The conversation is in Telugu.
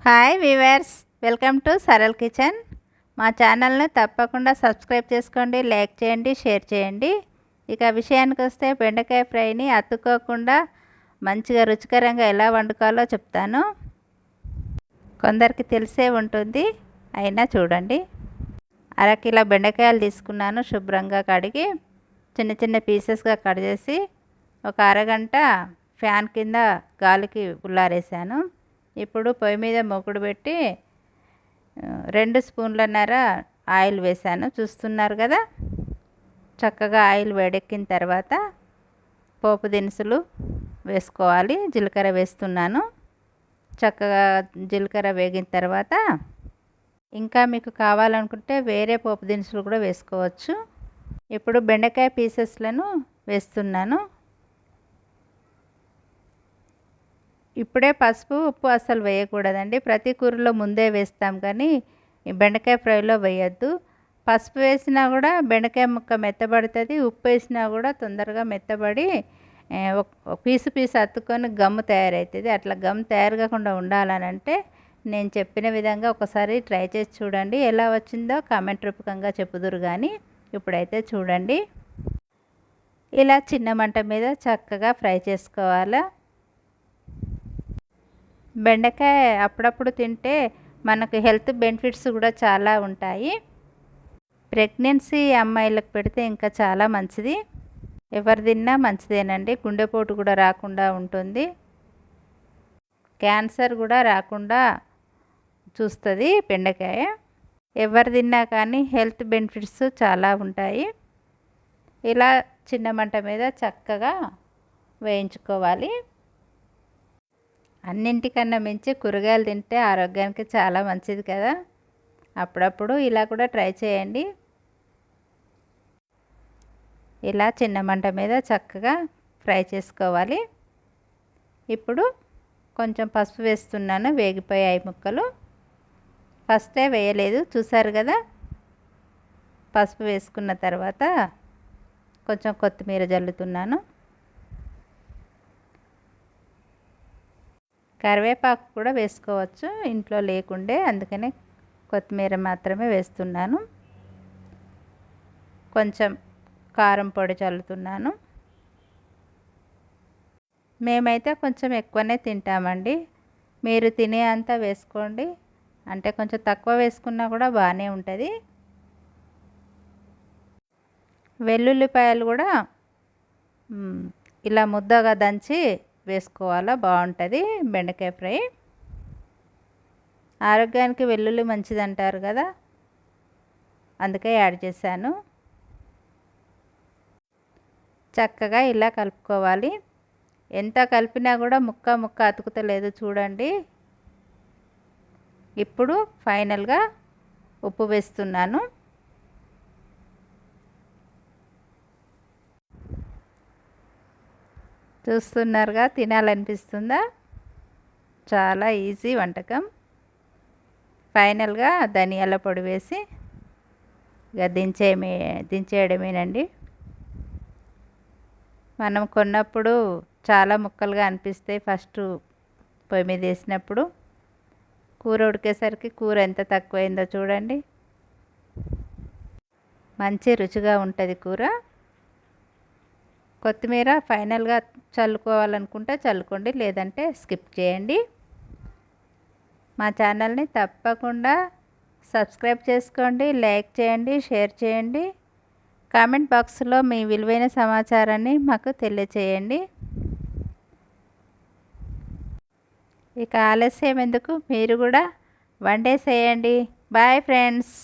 Hi viewers welcome to Saral kitchen మా ఛానల్ని తప్పకుండా సబ్స్క్రైబ్ చేసుకోండి లైక్ చేయండి షేర్ చేయండి. ఇక విషయానికి వస్తే బెండకాయ ఫ్రైని అతుక్కోకుండా మంచిగా రుచికరంగా ఎలా వండుకోవాలో చెప్తాను. కొందరికి తెలిసే ఉంటుంది అయినా చూడండి. అరకిలో బెండకాయలు తీసుకున్నాను శుభ్రంగా కడిగి చిన్న చిన్న పీసెస్గా కట్ చేసి ఒక అరగంట ఫ్యాన్ కింద గాలికి ఉల్లారేసాను ఇప్పుడు పొయ్యి మీద మొగుడు పెట్టి రెండు స్పూన్లన్నర ఆయిల్ వేసాను చూస్తున్నారు కదా? చక్కగా ఆయిల్ వేడెక్కిన తర్వాత పోపు దినుసులు వేసుకోవాలి. జీలకర్ర వేస్తున్నాను. చక్కగా జీలకర్ర వేగిన తర్వాత ఇంకా మీకు కావాలనుకుంటే వేరే పోపు దినుసులు కూడా వేసుకోవచ్చు. ఇప్పుడు బెండకాయ పీసెస్లను వేస్తున్నాను. ఇప్పుడే పసుపు ఉప్పు అసలు వేయకూడదండి. ప్రతి కూరలో ముందే వేస్తాం కానీ బెండకాయ ఫ్రైలో వేయద్దు. పసుపు వేసినా కూడా బెండకాయ ముక్క మెత్తబడుతుంది ఉప్పు వేసినా కూడా తొందరగా మెత్తబడి పీసు పీసు అత్తుకొని గమ్ తయారవుతుంది అట్లా గమ్ తయారు కాకుండా ఉండాలనంటే నేను చెప్పిన విధంగా ఒకసారి ట్రై చేసి చూడండి. ఎలా వచ్చిందో కామెంట్ రూపకంగా చెప్పుదురు కానీ ఇప్పుడైతే చూడండి. ఇలా చిన్న మంట మీద చక్కగా ఫ్రై చేసుకోవాలా. బెండకాయ అప్పుడప్పుడు తింటే మనకు హెల్త్ బెనిఫిట్స్ కూడా చాలా ఉంటాయి. ప్రెగ్నెన్సీ అమ్మాయిలకు పెడితే ఇంకా చాలా మంచిది. ఎవరు తిన్నా మంచిదేనండి. గుండెపోటు కూడా రాకుండా ఉంటుంది. క్యాన్సర్ కూడా రాకుండా చూస్తుంది బెండకాయ. ఎవరు తిన్నా కానీ హెల్త్ బెనిఫిట్స్ చాలా ఉంటాయి. ఇలా చిన్న మంట మీద చక్కగా వేయించుకోవాలి. అన్నింటికన్నా మించి కూరగాయలు తింటే ఆరోగ్యానికి చాలా మంచిది కదా. అప్పుడప్పుడు ఇలా కూడా ట్రై చేయండి. ఇలా చిన్న మంట మీద చక్కగా ఫ్రై చేసుకోవాలి. ఇప్పుడు కొంచెం పసుపు వేస్తున్నాను వేగిపోయాయి ముక్కలు. ఫస్టే వేయలేదు చూసారు కదా. పసుపు వేసుకున్న తర్వాత కొంచెం కొత్తిమీర జల్లుతున్నాను. కరివేపాకు కూడా వేసుకోవచ్చు. ఇంట్లో లేకుండే అందుకనే కొత్తిమీర మాత్రమే వేస్తున్నాను. కొంచెం కారం పొడి చల్లుతున్నాను. మేమైతే కొంచెం ఎక్కువనే తింటామండి. మీరు తినే అంతా వేసుకోండి. అంటే కొంచెం తక్కువ వేసుకున్నా కూడా బాగానే ఉంటుంది. వెల్లుల్లిపాయలు కూడా ఇలా ముద్దగా దంచి వేసుకోవాలా? బాగుంటుంది. బెండకాయ ఫ్రై. ఆరోగ్యానికి వెల్లుల్లి మంచిది అంటారు కదా? అందుకే యాడ్ చేశాను. చక్కగా ఇలా కలుపుకోవాలి. ఎంత కలిపినా కూడా ముక్క ముక్క అతుకుతలేదు చూడండి. ఇప్పుడు ఫైనల్గా ఉప్పు వేస్తున్నాను. చూస్తున్నారుగా తినాలనిపిస్తుందా? చాలా ఈజీ వంటకం. ఫైనల్గా ధనియాల పొడి వేసి ఇక దించేమే దించేయడమేనండి. మనం కొన్నప్పుడు చాలా ముక్కలుగా అనిపిస్తాయి ఫస్ట్ పొయ్యి మీద వేసినప్పుడు కూర ఉడికేసరికి కూర ఎంత తక్కువైందో చూడండి. మంచి రుచిగా ఉంటుంది కూర. కొత్తిమీర ఫైనల్గా చల్లుకోవాలనుకుంటే చల్లుకోండి లేదంటే స్కిప్ చేయండి. మా ఛానల్ని తప్పకుండా సబ్స్క్రైబ్ చేసుకోండి లైక్ చేయండి షేర్ చేయండి. కామెంట్ బాక్స్లో మీ విలువైన సమాచారాన్ని మాకు తెలియచేయండి. ఇక ఆలస్యం ఎందుకు? మీరు కూడా వన్ డే చేయండి. Bye friends.